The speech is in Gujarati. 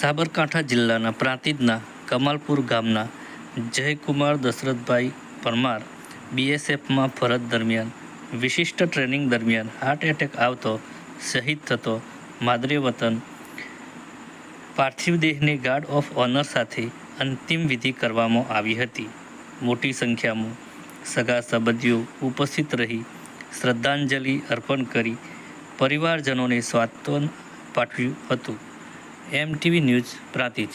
સાબરકાંઠા જિલ્લાના પ્રાંતિજના કમાલપુર ગામના જયકુમાર દશરથભાઈ પરમાર બીએસએફમાં ફરજ દરમિયાન, વિશિષ્ટ ટ્રેનિંગ દરમિયાન હાર્ટ એટેક આવતો, શહીદ થતો માદરે વતન, પાર્થિવ દેહને ગાર્ડ ઓફ ઓનર સાથે અંતિમ વિધિ કરવામાં આવી હતી. મોટી સંખ્યામાં સગા સંબંધીઓ ઉપસ્થિત રહી, શ્રદ્ધાંજલિ અર્પણ કરી, પરિવારજનોને સ્વાંતન પાઠવ્યું હતું. MTV news Prantij.